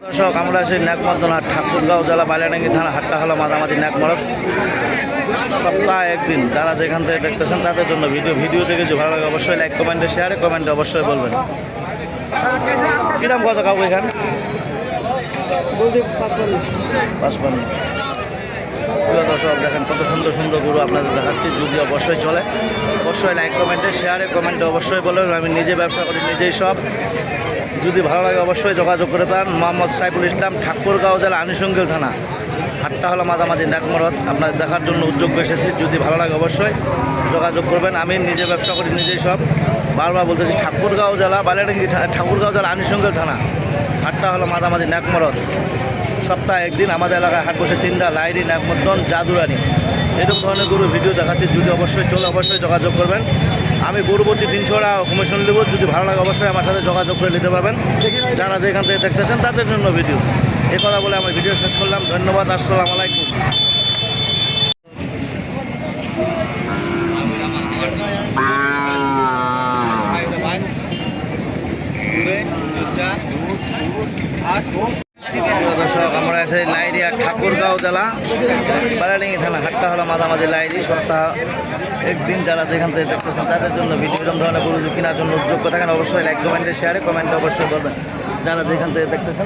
দর্শক, আমরা আছি নাকমর্দনা ঠাকুরগাঁও জেলা বাইলাডাঙ্গি থানা হাটটা হলো মাঝামাঝি নাকমরদ সপ্তাহে একদিন যারা যেখান থেকে দেখতেছেন তাদের জন্য ভিডিও ভিডিও দেখে যে ভালো লাগে অবশ্যই লাইক কমেন্টে শেয়ারে কমেন্টে অবশ্যই বলবেন। কিরাম কত কাউকে এখান? দর্শক, দেখেন কত সুন্দর সুন্দর গরু আপনাদের দেখাচ্ছি, যদি অবশ্যই চলে, অবশ্যই লাইক কমেন্টে শেয়ারে কমেন্টে অবশ্যই বলবেন। আমি নিজে ব্যবসা করি, নিজেই সব। যদি ভালো লাগে অবশ্যই যোগাযোগ করে পান মোহাম্মদ সাইফুল ইসলাম, ঠাকুরগাঁও জেলা আনিসঙ্গেল থানা। হাটটা হলো মাঝামাঝি নাকমরদ আপনার দেখার জন্য উদ্যোগ এসেছি। যদি ভালো লাগে অবশ্যই যোগাযোগ করবেন। আমি নিজে ব্যবসা করি, নিজেই সব। বারবার বলতেছি, ঠাকুরগাঁও জেলা, বালিয়াডাঙ্গি ঠাকুরগাঁও জেলা আনিসঙ্গেল থানা। হাটটা হলো মাঝামাঝি নাকমরদ সপ্তাহে একদিন আমাদের এলাকায় হাট বসে তিনটা, লাইরি নাকমদ্দন জাদুরানি। এরকম ধরনের গরু ভিডিও দেখাচ্ছি। যদি অবশ্যই চলে, অবশ্যই যোগাযোগ করবেন। আমি গরুপতি তিনশো টাকা কমিশন দেবো যদি ভালো লাগে অবশ্যই আমার সাথে যোগাযোগ করে নিতে পারবেন। যারা যেখান থেকে দেখতেছেন তাদের জন্য ভিডিও এ কথা বলে আমার ভিডিও শেষ করলাম। ধন্যবাদ, আসসালামু আলাইকুম। প্রিয় দর্শক, আমরা আছি লাইরিয়া ঠাকুরগাঁও জেলা বারালিঙ্গি থানা, হাটটা হলো মাঝামাঝি লাইরি সপ্তাহ একদিন যারা যেখান থেকে দেখতেছেন তাদের জন্য ভিডিও, এরকম ধরনের গরু কেনার জন্য উদ্যোগ থাকেন অবশ্যই লাইক কমেন্টে শেয়ারে কমেন্টে অবশ্যই করবেন যারা যেখান থেকে দেখতেছেন।